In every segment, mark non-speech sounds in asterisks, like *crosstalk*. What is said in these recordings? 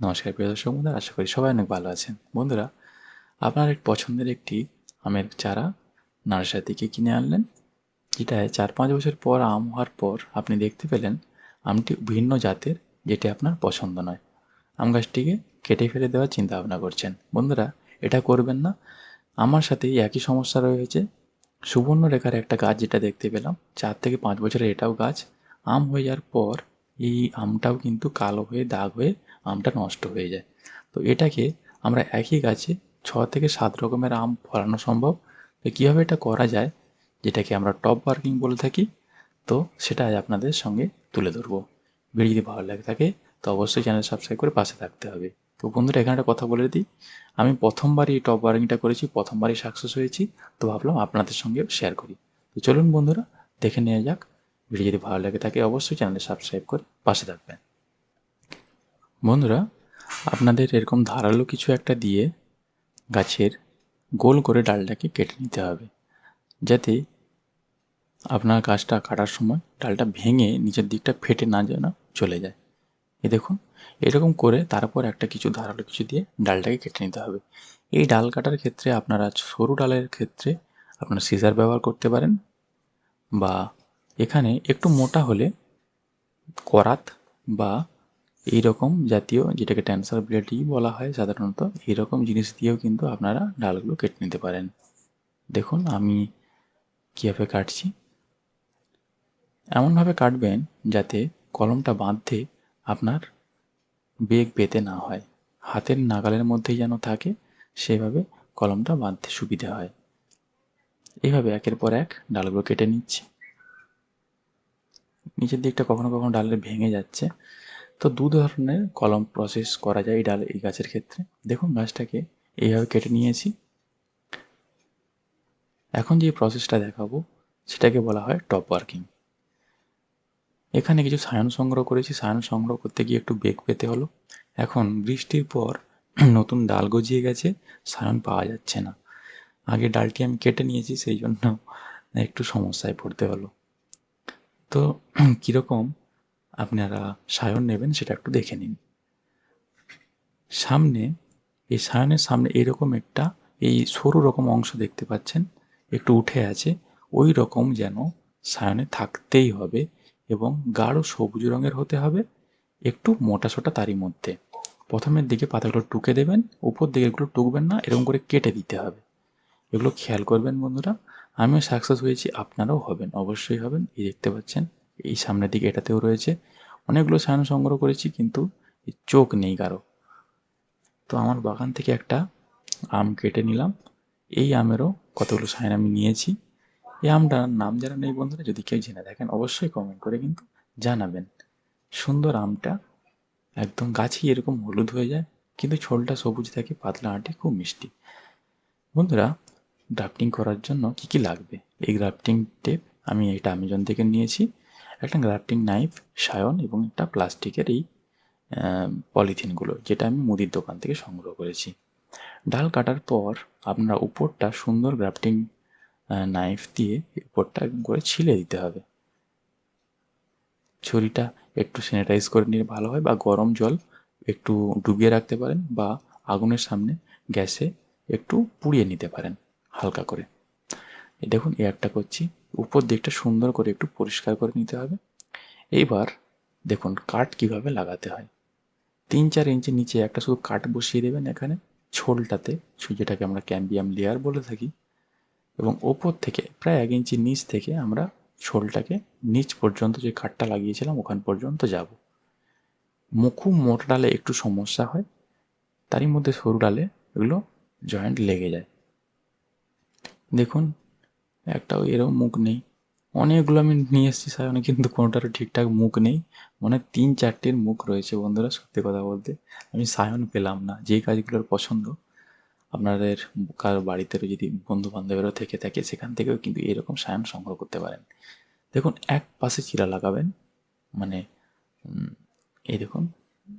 নমস্কার প্রিয় দর্শক বন্ধুরা, আশা করি সবাই অনেক ভালো আছেন। বন্ধুরা, আপনার এক পছন্দের একটি আমের চারা নার্সারি থেকে কিনে আনলেন, যেটায় চার পাঁচ বছর পর আম হওয়ার পর আপনি দেখতে পেলেন আমটি ভিন্ন জাতের, যেটি আপনার পছন্দ নয়। আম গাছটিকে কেটে ফেলে দেওয়ার চিন্তা ভাবনা করছেন। বন্ধুরা, এটা করবেন না। আমার সাথে একই সমস্যা রয়েছে। সুবর্ণরেখার একটা গাছ যেটা দেখতে পেলাম, চার থেকে পাঁচ বছরের এটাও গাছ। আম হয়ে যাওয়ার পর এই আমটাও কিন্তু কালো হয়ে, দাগ হয়ে আমটা নষ্ট হয়ে যায়। তো এটাকে আমরা একই গাছে ছ থেকে সাত রকমের আম ফলানো সম্ভব। তো কীভাবে এটা করা যায়? যেটাকে আমরা টপ ওয়ার্কিং বলে থাকি। তো সেটা আজ আপনাদের সঙ্গে তুলে ধরবো। ভিডিও যদি ভালো লাগে থাকে তো অবশ্যই চ্যানেল সাবস্ক্রাইব করে পাশে থাকতে হবে। তো বন্ধুরা, এখানে একটা কথা বলে দিই। আমি প্রথমবারই এই টপ ওয়ার্কিংটা করেছি, প্রথমবারই সাকসেস হয়েছি। তো ভাবলাম আপনাদের সঙ্গে শেয়ার করি। তো চলুন বন্ধুরা, দেখে নেওয়া যাক ভিডিও যদি ভালো লাগে থাকে অবশ্যই চ্যানেলে সাবস্ক্রাইব করে পাশে থাকবেন। বন্ধুরা, আপনাদের এরকম ধারালো কিছু একটা দিয়ে গাছের গোল করে ডালটাকে কেটে নিতে হবে। যাতে আপনার গাছটা কাটার সময় ডালটা ভেঙে নিচের দিকটা ফেটে না যেন চলে যায়। এ দেখুন, এরকম করে তারপর একটা কিছু ধারালো কিছু দিয়ে ডালটাকে কেটে নিতে হবে। এই ডাল কাটার ক্ষেত্রে আপনারা সরু ডালের ক্ষেত্রে আপনারা সিজার ব্যবহার করতে পারেন বা এখানে একটু মোটা হলে করাত বা এই রকম জাতীয় যেটাকে ট্যান্সার ব্লেডই বলা হয় সাধারণত, এইরকম জিনিস দিয়েও কিন্তু আপনারা ডালগুলো কেটে নিতে পারেন। দেখুন, আমি কীভাবে কাটছি। এমনভাবে কাটবেন যাতে কলমটা বাঁধতে আপনার বেগ পেতে না হয়। হাতের নাগালের মধ্যেই যেন থাকে, সেভাবে কলমটা বাঁধতে সুবিধা হয়। এইভাবে একের পর এক ডালগুলো কেটে নিচ্ছি। নিচের দিকটা কখনো কখনো ডালের ভেঙে যাচ্ছে। তো দু ধরনের কলম প্রসেস করা যায় এই ডাল, এই গাছের ক্ষেত্রে। দেখুন গাছটাকে এইভাবে কেটে নিয়েছি। এখন যে প্রসেসটা দেখাবো, সেটাকে বলা হয় টপ ওয়ার্কিং এখানে কিছু সায়ন সংগ্রহ করেছি। সায়ন সংগ্রহ করতে গিয়ে একটু বেগ পেতে হলো। এখন বৃষ্টির পর *clears throat* নতুন ডাল গজিয়ে গেছে, সায়ন পাওয়া যাচ্ছে না। আগে ডালটি আমি কেটে নিয়েছি, সেই জন্য একটু সমস্যায় পড়তে হলো। তো *clears throat* কীরকম আপনারা সায়ন নেবেন সেটা একটু দেখে নিন। সামনে, এই সায়নের সামনে এরকম একটা, এই সরু রকম অংশ দেখতে পাচ্ছেন, একটু উঠে আছে, ওই রকম যেন সায়নে থাকতেই হবে এবং গাঢ় সবুজ রঙের হতে হবে, একটু মোটা সোটা তারই মধ্যে। প্রথমের দিকে পাতাগুলো টুকে দেবেন, উপর দিকে এগুলো টুকবেন না, এরকম করে কেটে দিতে হবে। এগুলো খেয়াল করবেন বন্ধুরা, আমিও সাকসেস হয়েছি, আপনারাও হবেন, অবশ্যই হবেন, এই দেখতে পাচ্ছেন। এই সামনের দিকে এটাতেও রয়েছে। অনেকগুলো সায়ন সংগ্রহ করেছি, কিন্তু চোখ নেই কারও। তো আমার বাগান থেকে একটা আম কেটে নিলাম। এই আমেরও কতগুলো সায়ন আমি নিয়েছি। এই আমটার নাম যারা নেই বন্ধুরা, যদি কেউ জেনে থাকেন অবশ্যই কমেন্ট করে কিন্তু জানাবেন। সুন্দর আমটা একদম গাছই এরকম হলুদ হয়ে যায়, কিন্তু ছোলটা সবুজ থাকে, পাতলা আঁটি, খুব মিষ্টি। বন্ধুরা গ্রাফটিং করার জন্য কি কি লাগবে? এই গ্রাফটিং টেপ আমি এটা অ্যামাজন থেকে নিয়েছি। একটা গ্রাফটিং নাইফ সায়ন এবং একটা প্লাস্টিকের এই পলিথিনগুলো যেটা আমি মুদির দোকান থেকে সংগ্রহ করেছি। ডাল কাটার পর আপনারা উপরটা সুন্দর গ্রাফটিং নাইফ দিয়ে উপরটা করে ছিলে দিতে হবে। ছুরিটা একটু স্যানিটাইজ করে নিলে ভালো হয় বা গরম জল একটু ডুবিয়ে রাখতে পারেন বা আগুনের সামনে গ্যাসে একটু পুড়িয়ে নিতে পারেন হালকা করে। দেখুন, এই একটা করছি। উপর দিকটা সুন্দর করে একটু পরিষ্কার করে নিতে হবে। এইবার দেখুন কাঠ কীভাবে লাগাতে হয়। তিন চার ইঞ্চি নিচে একটা শুধু কাঠ বসিয়ে দেবেন এখানে ছোলটাতে যেটাকে আমরা ক্যাম্বিয়াম লেয়ার বলে থাকি। এবং ওপর থেকে প্রায় এক ইঞ্চি নিচ থেকে আমরা ছোলটাকে নিচ পর্যন্ত যে কাঠটা লাগিয়েছিলাম ওখান পর্যন্ত যাব। খুব মোটা ডালে একটু সমস্যা হয়, তারই মধ্যে সরু ডালে এগুলো জয়েন্ট লেগে যায়। দেখুন একটাও এরও মুখ নেই। অনেকগুলো আমি নিয়ে এসেছি সায়নে কিন্তু কোনোটারও ঠিকঠাক মুখ নেই। মানে তিন চারটের মুখ রয়েছে বন্ধুরা, সত্যি কথা বলতে। আমি সায়ন পেলাম না, যেই কাজগুলোর পছন্দ। আপনাদের কারও বাড়িতে যদি বন্ধু বান্ধবেরও থেকে থাকে, সেখান থেকেও কিন্তু এরকম সায়ন সংগ্রহ করতে পারেন। দেখুন, এক পাশে চিরা লাগাবেন মানে এই দেখুন,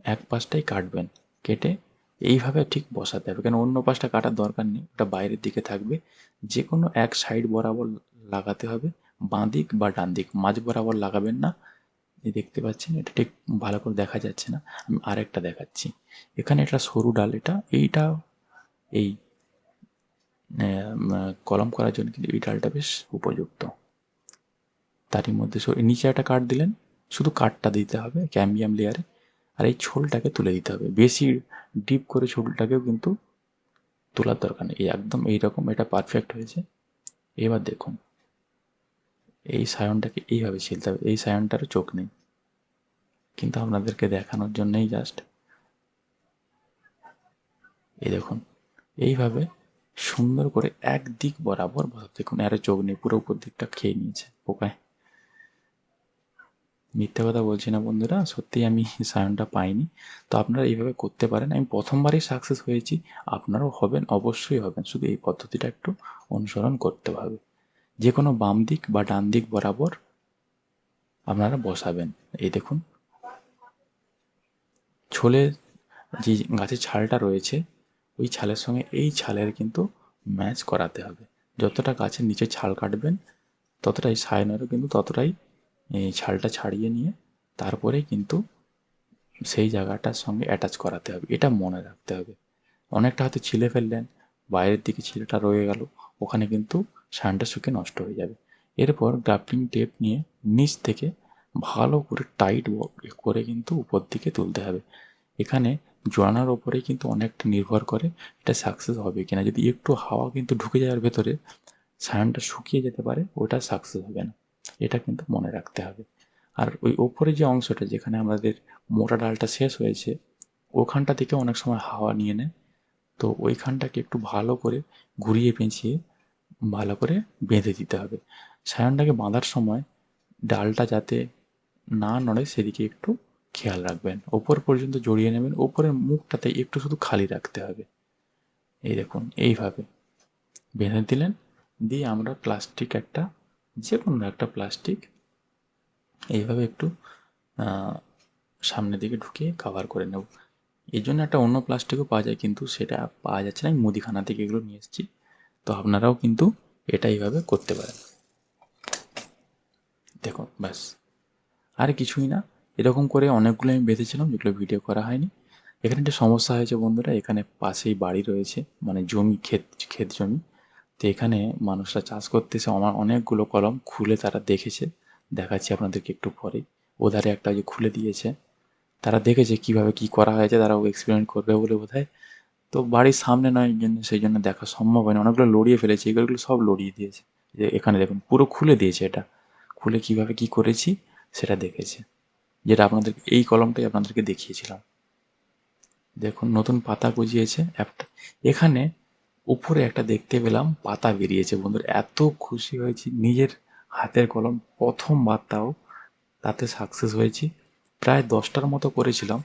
এক পাশটাই কাটবেন, কেটে এইভাবে ঠিক বসাতে হবে। কেন অন্য পাশটা কাটার দরকার নেই, ওটা বাইরের দিকে থাকবে। যে কোনো এক সাইড বরাবর লাগাতে হবে। বাঁ দিক বা ডান দিক, মাঝ বরাবর লাগাবেন না। এই দেখতে পাচ্ছেন, এটা ঠিক ভালো করে দেখা যাচ্ছে না। আমি আরেকটা দেখাচ্ছি। এখানে এটা সরু ডাল, এটা, এইটা, এই কলম করার জন্য কিন্তু এই ডালটা বেশ উপযুক্ত। তারই মধ্যে নিচে একটা কাঠ দিলেন। শুধু কাঠটা দিতে হবে, ক্যাম্বিয়াম লেয়ারে আর এই ছোলটাকে তুলে দিতে হবে। বেশি ডিপ করে ছোলটাকেও কিন্তু তোলার দরকার নেই। একদম এইরকম এটা পারফেক্ট হয়েছে। এবার দেখুন, এই সায়নটাকে এইভাবে ছিলতে হবে। এই সায়নটারও চোখ নেই। কিন্তু আপনাদেরকে দেখানোর জন্যই জাস্ট এই দেখুন, এইভাবে সুন্দর করে এক দিক বরাবর দেখুন আরে চোখ নেই, পুরো উপর দিকটা খেয়ে নিয়েছে, পোকায়। মিথ্যে কথা বলছি না বন্ধুরা, সত্যিই আমি সায়নটা পাইনি। তো আপনারা এইভাবে করতে পারেন। আমি প্রথমবারই সাকসেস হয়েছি, আপনারাও হবেন, অবশ্যই হবেন। শুধু এই পদ্ধতিটা একটু অনুসরণ করতে হবে। যে কোনো বাম দিক বা ডান দিক বরাবর আপনারা বসাবেন। এই দেখুন। ছোলে যে গাছের ছালটা রয়েছে, ওই ছালের সঙ্গে এই ছালের কিন্তু ম্যাচ করাতে হবে। যতটা গাছের নিচে ছাল কাটবেন, ততটাই সায়নেরও কিন্তু ততটাই ছালটা ছাড়িয়ে নিয়ে তারপরেই কিন্তু সেই জায়গাটার সঙ্গে অ্যাটাচ করাতে হবে। এটা মনে রাখতে হবে। অনেকটা হয়তো ছিলে ফেললেন, বাইরের দিকে ছিলেটা রয়ে গেল, ওখানে কিন্তু সানটা শুকিয়ে নষ্ট হয়ে যাবে। এরপর গ্রাফটিং টেপ নিয়ে নিচ থেকে ভালো করে টাইট করে কিন্তু উপর দিকে তুলতে হবে। এখানে জড়ানোর ওপরেই কিন্তু অনেকটা নির্ভর করে এটা সাকসেস হবে কিনা। যদি একটু হাওয়া কিন্তু ঢুকে যাওয়ার ভেতরে সায়নটা শুকিয়ে যেতে পারে, ওটা সাকসেস হবে না। এটা কিন্তু মনে রাখতে হবে। আর ওই ওপরে যে অংশটা যেখানে আমাদের মোটা ডালটা শেষ হয়েছে, ওখানটা থেকে অনেক সময় হাওয়া নিয়ে নেয়। তো ওইখানটাকে একটু ভালো করে ঘুরিয়ে পেঁচিয়ে ভালো করে বেঁধে দিতে হবে। সায়নটাকে বাঁধার সময় ডালটা যাতে না নড়ে, সেদিকে একটু খেয়াল রাখবেন। ওপর পর্যন্ত জড়িয়ে নেবেন। ওপরের মুখটাতে একটু শুধু খালি রাখতে হবে। এই দেখুন, এইভাবে বেঁধে দিলেন। দিয়ে আমরা প্লাস্টিক একটা যে কোনো একটা প্লাস্টিক এইভাবে একটু সামনের দিকে ঢুকিয়ে কভার করে নেব। এই জন্য একটা অন্য প্লাস্টিকও পাওয়া যায়, কিন্তু সেটা পাওয়া যাচ্ছে না। আমি মুদিখানা থেকে এগুলো নিয়ে এসেছি। তো আপনারাও কিন্তু এটা এইভাবে করতে পারেন। দেখুন, ব্যাস। আর কিছুই না। এরকম করে অনেকগুলো আমি বেঁধেছিলাম, যেগুলো ভিডিও করা হয়নি। এখানে একটা সমস্যা হয়েছে বন্ধুরা, এখানে পাশেই বাড়ি রয়েছে মানে জমি, ক্ষেত ক্ষেত জমি। তো এখানে মানুষরা চাষ করতেছে। আমার অনেকগুলো কলম খুলে তারা দেখেছে। দেখাচ্ছি আপনাদেরকে একটু পরে। ওধারে একটা যে খুলে দিয়েছে। তারা দেখেছে কীভাবে কি করা হয়েছে। তারাও এক্সপেরিমেন্ট করবে বলে বোধহয়। তো বাড়ির সামনে নয় জন্য সেই জন্য দেখা সম্ভব হয়নি। অনেকগুলো লড়িয়ে ফেলেছে। এগুলো সব লড়িয়ে দিয়েছে। যে এখানে দেখুন, পুরো খুলে দিয়েছে এটা। খুলে কীভাবে কি করেছি সেটা দেখেছে। যেটা আপনাদের এই কলমটাই আপনাদেরকে দেখিয়েছিলাম। দেখুন, নতুন পাতা গজিয়েছে একটা এখানে উপরে একটা দেখতে পেলাম, পাতা বেরিয়েছে বন্ধুরা। এত খুশি হয়েছি, নিজের হাতের কলম প্রথম বার্তাও তাতে সাকসেস হয়েছি। প্রায় দশটার মতো করেছিলাম।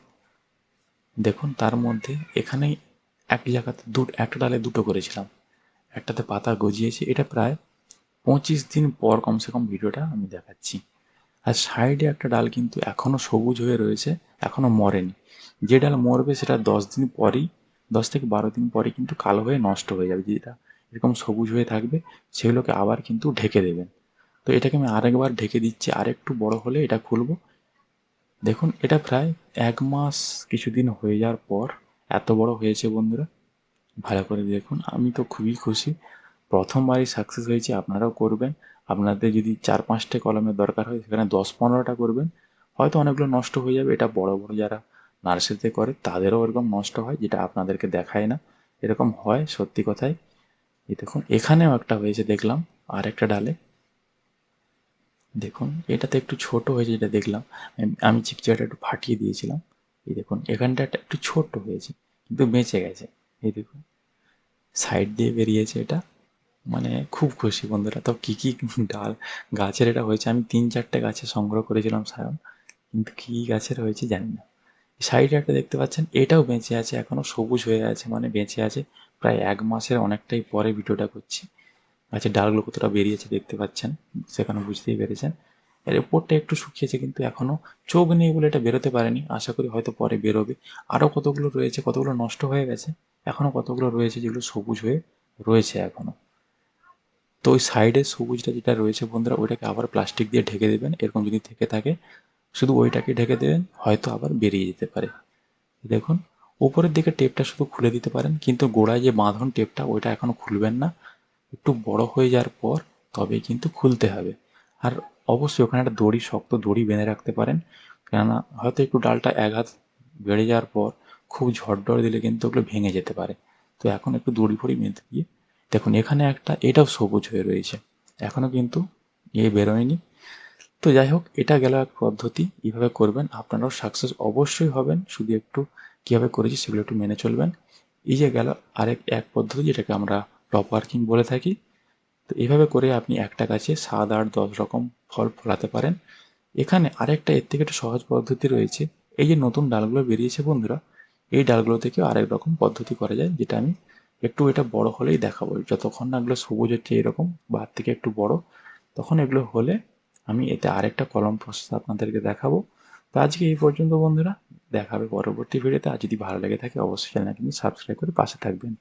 দেখুন, তার মধ্যে এখানেই এক জায়গাতে দু একটা ডালে দুটো করেছিলাম। একটাতে পাতা গজিয়েছে। এটা প্রায় পঁচিশ দিন পর কমসে কম ভিডিওটা আমি দেখাচ্ছি। আর সাইডে একটা ডাল কিন্তু এখনও সবুজ হয়ে রয়েছে এখনও মরেনি। যে ডাল মরবে সেটা দশ দিন পরেই দশ থেকে বারো দিন পরে কিন্তু কালো হয়ে নষ্ট হয়ে যাবে। যেটা এরকম সবুজ হয়ে থাকবে, সেগুলোকে আবার কিন্তু ঢেকে দেবেন। তো এটাকে আমি আরেকবার ঢেকে দিচ্ছি আর একটু বড় হলে এটা খুলবো। দেখুন, এটা প্রায় এক মাস কিছুদিন হয়ে যাওয়ার পর এত বড় হয়েছে বন্ধুরা। ভালো করে দেখুন, আমি তো খুবই খুশি। প্রথমবারই সাকসেস হয়েছে, আপনারাও করবেন। আপনাদের যদি চার পাঁচটা কলমের দরকার হয়, সেখানে দশ পনেরোটা করবেন। হয়তো অনেকগুলো নষ্ট হয়ে যাবে, এটা বড় বড় যারা নার্সারিতে করে, তাদেরও এরকম নষ্ট হয় যেটা আপনাদেরকে দেখায় না। এরকম হয়, সত্যি কথাই। এই দেখুন, এখানেও একটা হয়েছে, দেখলাম। আর একটা ডালে। দেখুন, এটাতে একটু ছোট হয়েছে যেটা দেখলাম। আমি- চিকচিকাটা একটু ফাটিয়ে দিয়েছিলাম। এই দেখুন, এখানটা একটা একটু ছোট হয়েছে, কিন্তু বেঁচে গেছে। এই দেখুন, সাইড দিয়ে বেরিয়েছে এটা। মানে খুব খুশি বন্ধুরা। তো কী কী ডাল, গাছের এটা হয়েছে? আমি তিন, চারটে গাছে সংগ্রহ করেছিলাম সায়ন। কিন্তু কী গাছের হয়েছে জানি না। সাইডে একটা দেখতে পাচ্ছেন, এটাও বেঁচে আছে এখনও সবুজ হয়ে আছে মানে বেঁচে আছে। প্রায় এক মাসের অনেকটাই পরে ভিডিওটা করছি। গাছের ডালগুলো কতটা বেরিয়েছে দেখতে পাচ্ছেন, সেখানে বুঝতেই পেরেছেন। এর উপরটা একটু শুকিয়েছে, কিন্তু এখনও চোখ নেই বলে এটা বেরোতে পারেনি। আশা করি হয়তো পরে বেরোবে। আরও কতগুলো রয়েছে, কতগুলো নষ্ট হয়ে গেছে এখনও কতগুলো রয়েছে যেগুলো সবুজ হয়ে রয়েছে এখনও তো ওই সাইডের সবুজটা যেটা রয়েছে বন্ধুরা, ওইটাকে আবার প্লাস্টিক দিয়ে ঢেকে দেবেন। এরকম যদি থেকে থাকে শুধু ওইটাকে ঢেকে দেবেন, হয়তো আবার বেরিয়ে যেতে পারে। দেখুন, উপরের দিকে টেপটা শুধু খুলে দিতে পারেন, কিন্তু গোড়ায় যে বাঁধন টেপটা, ওইটা এখনও খুলবেন না। একটু বড় হয়ে যাওয়ার পর তবে কিন্তু খুলতে হবে। আর অবশ্যই ওখানে একটা দড়ি, শক্ত দড়ি বেঁধে রাখতে পারেন, কেননা হয়তো একটু ডালটা এক হাত বেড়ে যাওয়ার পর খুব ঝড় দিলে কিন্তু ওগুলো ভেঙে যেতে পারে। তো এখন একটু দড়ি ফড়ি বেঁধে দিয়ে, দেখুন এখানে একটা, এটাও সবুজ হয়ে রয়েছে। এখনও কিন্তু এ বেরোয়নি। তো যাই হোক এটা গেল এক পদ্ধতি। এইভাবে করবেন, আপনারাও সাকসেস অবশ্যই হবেন। শুধু একটু কীভাবে করেছি সেগুলো একটু মেনে চলবেন। এই যে গেল আরেক এক পদ্ধতি, যেটাকে আমরা টপ ওয়ার্কিং বলে থাকি। তো এইভাবে করে আপনি একটা গাছে সাত, আট, দশ রকম ফল ফলাতে পারেন। এখানে আরেকটা, এর থেকে একটু সহজ পদ্ধতি রয়েছে। এই যে নতুন ডালগুলো বেরিয়েছে বন্ধুরা, এই ডালগুলো থেকেও আরেক রকম পদ্ধতি করা যায়, যেটা আমি একটু এটা বড় হলেই দেখাবো। যতক্ষণ না এগুলো সবুজ হচ্ছে এরকম বা থেকে একটু বড়, তখন এগুলো হলে আমি এতে আরেকটা কলম প্রসেস আপনাদেরকে দেখাবো। তো আজকে এই পর্যন্ত বন্ধুরা দেখাবে পরবর্তী ভিডিওতে। আর যদি ভালো লেগে থাকে, অবশ্যই চ্যানেলটি সাবস্ক্রাইব করে পাশে থাকবেন।